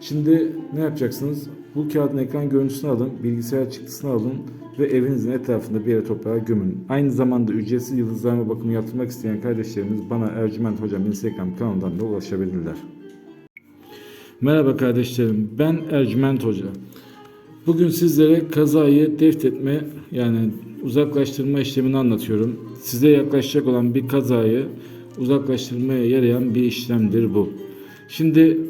Şimdi ne yapacaksınız? Bu kağıdın ekran görüntüsünü alın, bilgisayar çıktısını alın ve evinizin etrafında bir yere toprağa gömün. Aynı zamanda ücretsiz yıldızlarma bakımı yaptırmak isteyen kardeşlerimiz bana Ercüment Hocam Instagram kanalından da ulaşabilirler. Merhaba kardeşlerim, ben Ercüment Hoca. Bugün sizlere kazayı deftetme yani uzaklaştırma işlemini anlatıyorum. Size yaklaşacak olan bir kazayı uzaklaştırmaya yarayan bir işlemdir bu. Şimdi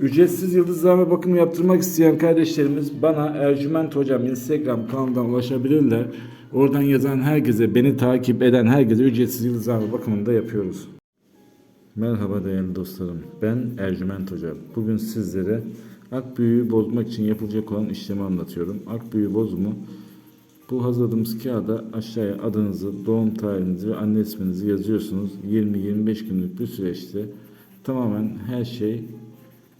Ücretsiz yıldızlama bakımı yaptırmak isteyen kardeşlerimiz bana Ercüment Hocam Instagram kanalından ulaşabilirler. Oradan yazan herkese, beni takip eden herkese ücretsiz yıldızlama bakımını da yapıyoruz. Merhaba değerli dostlarım. Ben Ercüment Hoca. Bugün sizlere ak büyüğü bozmak için yapılacak olan işlemi anlatıyorum. Ak büyüğü bozumu bu hazırladığımız kağıda aşağıya adınızı, doğum tarihinizi ve anne isminizi yazıyorsunuz. 20-25 günlük bir süreçte tamamen her şey